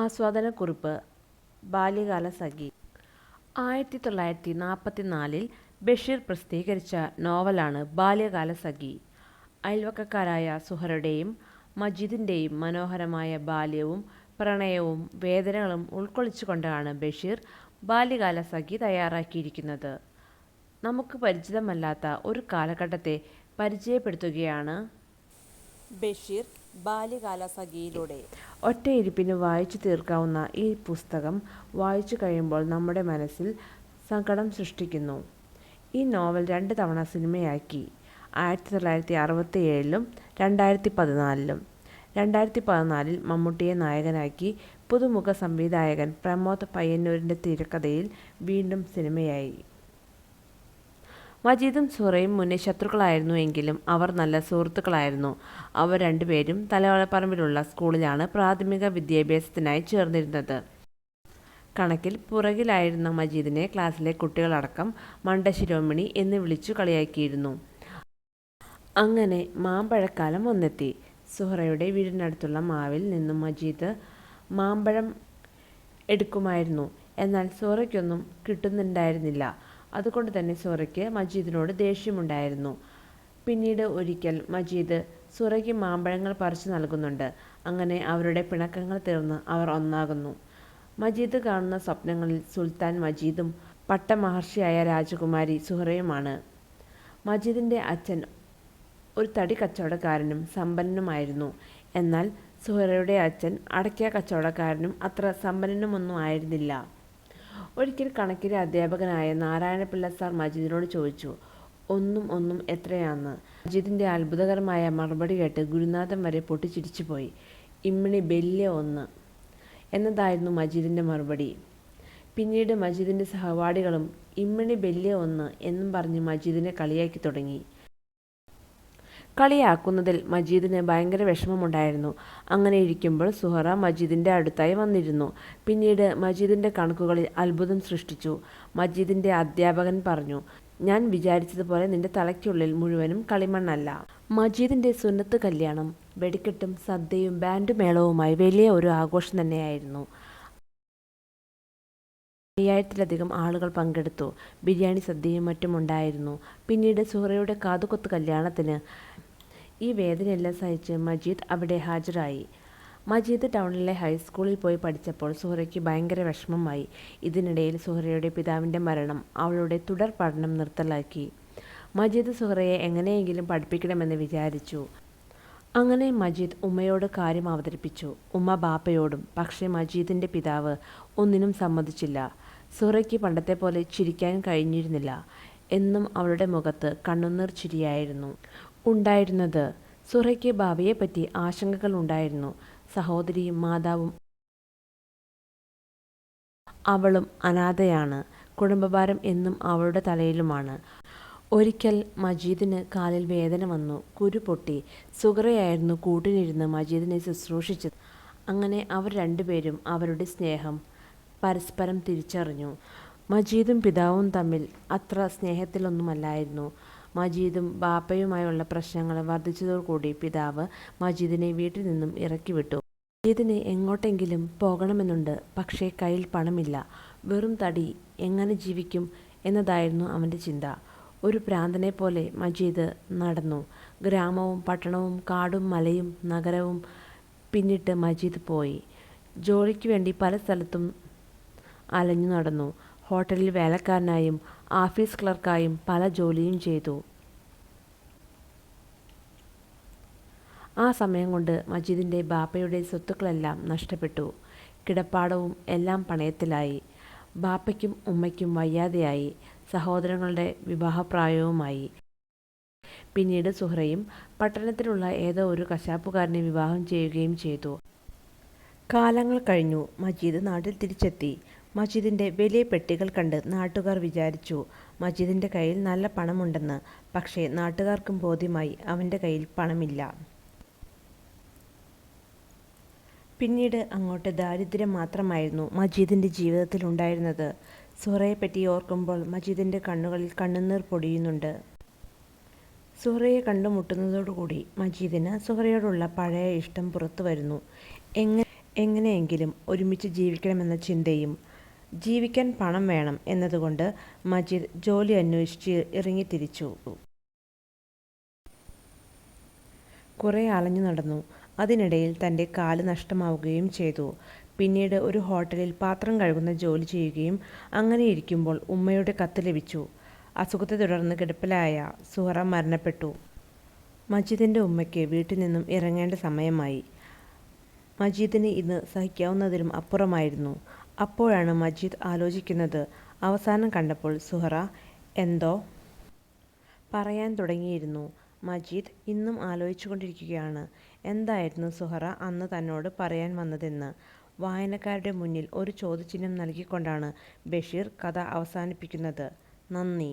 ആസ്വാദനക്കുറിപ്പ് ബാല്യകാല സഖി. ആയിരത്തി തൊള്ളായിരത്തി നാൽപ്പത്തി നാലിൽ ബഷീർ പ്രസിദ്ധീകരിച്ച നോവലാണ് ബാല്യകാല സഖി. അയൽവക്കക്കാരായ സുഹറുടെയും മജീദിന്റെയും മനോഹരമായ ബാല്യവും പ്രണയവും വേദനകളും ഉൾക്കൊള്ളിച്ചുകൊണ്ടാണ് ബഷീർ ബാല്യകാല സഖി തയ്യാറാക്കിയിരിക്കുന്നത്. നമുക്ക് പരിചിതമല്ലാത്ത ഒരു കാലഘട്ടത്തെ പരിചയപ്പെടുത്തുകയാണ്. ബഷീർ ബാല്യകാലസഖിയിലൂടെ. ഒറ്റയിരിപ്പിന് വായിച്ചു തീർക്കാവുന്ന ഈ പുസ്തകം വായിച്ചു കഴിയുമ്പോൾ നമ്മുടെ മനസ്സിൽ സങ്കടം സൃഷ്ടിക്കുന്നു. ഈ നോവൽ രണ്ട് തവണ സിനിമയാക്കി. ആയിരത്തി തൊള്ളായിരത്തി അറുപത്തി ഏഴിലും രണ്ടായിരത്തി പതിനാലിലും രണ്ടായിരത്തി പതിനാലിൽ മമ്മൂട്ടിയെ നായകനാക്കി പുതുമുഖ സംവിധായകൻ പ്രമോദ് പയ്യന്നൂരിന്റെ തിരക്കഥയിൽ വീണ്ടും സിനിമയായി. മജീദും സുഹറയും മുന്നേ ശത്രുക്കളായിരുന്നു എങ്കിലും അവർ നല്ല സുഹൃത്തുക്കളായിരുന്നു. അവർ രണ്ടുപേരും തലവളപ്പറമ്പിലുള്ള സ്കൂളിലാണ് പ്രാഥമിക വിദ്യാഭ്യാസത്തിനായി ചേർന്നിരുന്നത്. കണക്കിൽ പുറകിലായിരുന്ന മജീദിനെ ക്ലാസ്സിലെ കുട്ടികളടക്കം മണ്ടശിരോമണി എന്ന് വിളിച്ചു കളിയാക്കിയിരുന്നു. അങ്ങനെ മാമ്പഴക്കാലം വന്നെത്തി. സുഹറയുടെ വീടിനടുത്തുള്ള മാവിൽ നിന്നും മജീദ് മാമ്പഴം എടുക്കുമായിരുന്നു. എന്നാൽ സുഹറയ്ക്കൊന്നും കിട്ടുന്നുണ്ടായിരുന്നില്ല. അതുകൊണ്ട് തന്നെ സുറയ്ക്ക് മജീദിനോട് ദേഷ്യമുണ്ടായിരുന്നു. പിന്നീട് ഒരിക്കൽ മജീദ് സുറയ്ക്ക് മാമ്പഴങ്ങൾ പറിച്ചു നൽകുന്നുണ്ട്. അങ്ങനെ അവരുടെ പിണക്കങ്ങൾ തീർന്ന് അവർ ഒന്നാകുന്നു. മജീദ് കാണുന്ന സ്വപ്നങ്ങളിൽ സുൽത്താൻ മജീദും പട്ടമഹർഷിയായ രാജകുമാരി സുഹറയുമാണ്. മജീദിന്റെ അച്ഛൻ ഒരു തടി കച്ചവടക്കാരനും സമ്പന്നനുമായിരുന്നു. എന്നാൽ സുഹറയുടെ അച്ഛൻ അടയ്ക്ക കച്ചവടക്കാരനും അത്ര സമ്പന്നനുമൊന്നും ആയിരുന്നില്ല. ഒരിക്കൽ കണക്കിലെ അധ്യാപകനായ നാരായണപിള്ള സാർ മജീദിനോട് ചോദിച്ചു ഒന്നും ഒന്നും എത്രയാന്ന്? മജീദിന്റെ അത്ഭുതകരമായ മറുപടി കേട്ട് ഗുരുനാഥൻ വരെ പൊട്ടിച്ചിരിച്ചുപോയി ഇമ്മിണി ബല്യ ഒന്ന് എന്നതായിരുന്നു മജീദിന്റെ മറുപടി. പിന്നീട് മജീദിന്റെ സഹപാഠികളും ഇമ്മിണി ബല്യ ഒന്ന് എന്നും പറഞ്ഞ് മജീദിനെ കളിയാക്കി തുടങ്ങി. കളിയാക്കുന്നതിൽ മജീദിന് ഭയങ്കര വിഷമമുണ്ടായിരുന്നു. അങ്ങനെ ഇരിക്കുമ്പോൾ സുഹറ മജീദിന്റെ അടുത്തായി വന്നിരുന്നു. പിന്നീട് മജീദിന്റെ കണക്കുകളിൽ അത്ഭുതം സൃഷ്ടിച്ചു. മജീദിന്റെ അധ്യാപകൻ പറഞ്ഞു ഞാൻ വിചാരിച്ചതുപോലെ നിന്റെ തലയ്ക്കുള്ളിൽ മുഴുവനും കളിമണ്ണല്ല. മജീദിന്റെ സുന്നത്ത് കല്യാണം വെടിക്കെട്ടും സദ്യയും ബാൻഡ് മേളവുമായി വലിയ ഒരു ആഘോഷം തന്നെയായിരുന്നു. അയ്യായിരത്തിലധികം ആളുകൾ പങ്കെടുത്തു. ബിരിയാണി സദ്യയും മറ്റും ഉണ്ടായിരുന്നു. പിന്നീട് സുഹറയുടെ കാതുകൊത്ത് കല്യാണത്തിന് ഈ വേദനയെല്ലാം സഹിച്ച് മജീദ് അവിടെ ഹാജരായി. മജീദ് ടൗണിലെ ഹൈസ്കൂളിൽ പോയി പഠിച്ചപ്പോൾ സുഹറയ്ക്ക് ഭയങ്കര വിഷമമായി. ഇതിനിടയിൽ സുഹറയുടെ പിതാവിന്റെ മരണം അവളുടെ തുടർ പഠനം നിർത്തലാക്കി. മജീദ് സുഹറയെ എങ്ങനെയെങ്കിലും പഠിപ്പിക്കണമെന്ന് വിചാരിച്ചു. അങ്ങനെ മജീദ് ഉമ്മയോട് കാര്യം അവതരിപ്പിച്ചു. ഉമ്മ ബാപ്പയോടും പക്ഷേ മജീദിന്റെ പിതാവ് ഒന്നിനും സമ്മതിച്ചില്ല. സുഹറയ്ക്ക് പണ്ടത്തെ പോലെ ചിരിക്കാൻ കഴിഞ്ഞിരുന്നില്ല. എന്നും അവളുടെ മുഖത്ത് കണ്ണുനീർ ചിരിയായിരുന്നു. ഉണ്ടായിരുന്നത്. സുറയ്ക്ക് ഭാവിയെപ്പറ്റി ആശങ്കകൾ ഉണ്ടായിരുന്നു. സഹോദരിയും മാതാവും അവളും അനാഥയാണ്. കുടുംബഭാരം എന്നും അവളുടെ തലയിലുമാണ്. ഒരിക്കൽ മജീദിന് കാലിൽ വേദന വന്നു. കുരു പൊട്ടി. സുഹറയായിരുന്നു കൂട്ടിനിരുന്ന് മജീദിനെ ശുശ്രൂഷിച്ചത്. അങ്ങനെ അവർ രണ്ടുപേരും അവരുടെ സ്നേഹം പരസ്പരം തിരിച്ചറിഞ്ഞു. മജീദും പിതാവും തമ്മിൽ അത്ര സ്നേഹത്തിലൊന്നുമല്ലായിരുന്നു. മജീദും ബാപ്പയുമായുള്ള പ്രശ്നങ്ങൾ വർദ്ധിച്ചതോടുകൂടി പിതാവ് മജീദിനെ വീട്ടിൽ നിന്നും ഇറക്കിവിട്ടു. മജീദിന് എങ്ങോട്ടെങ്കിലും പോകണമെന്നുണ്ട് പക്ഷേ കയ്യിൽ പണമില്ല. വെറും തടി എങ്ങനെ ജീവിക്കും എന്നതായിരുന്നു അവന്റെ ചിന്ത. ഒരു പ്രാന്തനെ പോലെ മജീദ് നടന്നു. ഗ്രാമവും പട്ടണവും കാടും മലയും നഗരവും പിന്നിട്ട് മജീദ് പോയി. ജോലിക്ക് വേണ്ടി പല സ്ഥലത്തും അലഞ്ഞു നടന്നു. ഹോട്ടലിൽ വേലക്കാരനായും ആഫീസ് ക്ലർക്കായും പല ജോലിയും ചെയ്തു. ആ സമയം കൊണ്ട് മജീദിന്റെ ബാപ്പയുടെ സ്വത്തുക്കളെല്ലാം നഷ്ടപ്പെട്ടു. കിടപ്പാടവും എല്ലാം പണയത്തിലായി. ബാപ്പയ്ക്കും ഉമ്മയ്ക്കും വയ്യാതെയായി. സഹോദരങ്ങളുടെ വിവാഹപ്രായവുമായി. പിന്നീട് സുഹ്രയും പട്ടണത്തിലുള്ള ഏതോ ഒരു കശാപ്പുകാരനെ വിവാഹം ചെയ്യുകയും ചെയ്തു. കാലങ്ങൾ കഴിഞ്ഞു. മജീദ് നാട്ടിൽ തിരിച്ചെത്തി. മജീദിന്റെ വലിയ പെട്ടികൾ കണ്ട് നാട്ടുകാർ വിചാരിച്ചു മജീദിന്റെ കയ്യിൽ നല്ല പണമുണ്ടെന്ന്. പക്ഷേ നാട്ടുകാർക്കും ബോധ്യമായി അവന്റെ കയ്യിൽ പണമില്ല. പിന്നീട് അങ്ങോട്ട് ദാരിദ്ര്യം മാത്രമായിരുന്നു മജീദിന്റെ ജീവിതത്തിൽ ഉണ്ടായിരുന്നത്. സുഹറയെപ്പറ്റി ഓർക്കുമ്പോൾ മജീദിന്റെ കണ്ണുകളിൽ കണ്ണുനീർ പൊടിയുന്നുണ്ട്. സുഹറയെ കണ്ടുമുട്ടുന്നതോടുകൂടി മജീദിന് സുഹറയോടുള്ള പഴയ ഇഷ്ടം പുറത്തു വരുന്നു. എങ്ങനെ എങ്ങനെയെങ്കിലും ഒരുമിച്ച് ജീവിക്കണമെന്ന ചിന്തയും ജീവിക്കാൻ പണം വേണം എന്നതുകൊണ്ട് മജീദ് ജോലി അന്വേഷിച്ച് ഇറങ്ങിത്തിരിച്ചു. കുറേ അലഞ്ഞു നടന്നു. അതിനിടയിൽ തന്റെ കാൽ നഷ്ടമാവുകയും ചെയ്തു. പിന്നീട് ഒരു ഹോട്ടലിൽ പാത്രം കഴുകുന്ന ജോലി ചെയ്യുകയും അങ്ങനെ ഇരിക്കുമ്പോൾ ഉമ്മയുടെ കത്ത് ലഭിച്ചു. അസുഖത്തെ തുടർന്ന് കിടപ്പിലായ സുഹറ മരണപ്പെട്ടു. മജീദിന്റെ ഉമ്മയ്ക്ക് വീട്ടിൽ നിന്നും ഇറങ്ങേണ്ട സമയമായി. മജീദിന് ഇന്ന് സഹിക്കാവുന്നതിലും അപ്പുറമായിരുന്നു. അപ്പോഴാണ് മജീദ് ആലോചിക്കുന്നത്. അവസാനം കണ്ടപ്പോൾ സുഹറ എന്തോ പറയാൻ തുടങ്ങിയിരുന്നു. മജീദ് ഇന്നും ആലോചിച്ചുകൊണ്ടിരിക്കുകയാണ് എന്തായിരുന്നു സുഹറ അന്ന് തന്നോട് പറയാൻ വന്നതെന്ന്. വായനക്കാരുടെ മുന്നിൽ ഒരു ചോദ്യചിഹ്നം നൽകിക്കൊണ്ടാണ് ബഷീർ കഥ അവസാനിപ്പിക്കുന്നത്. നന്ദി.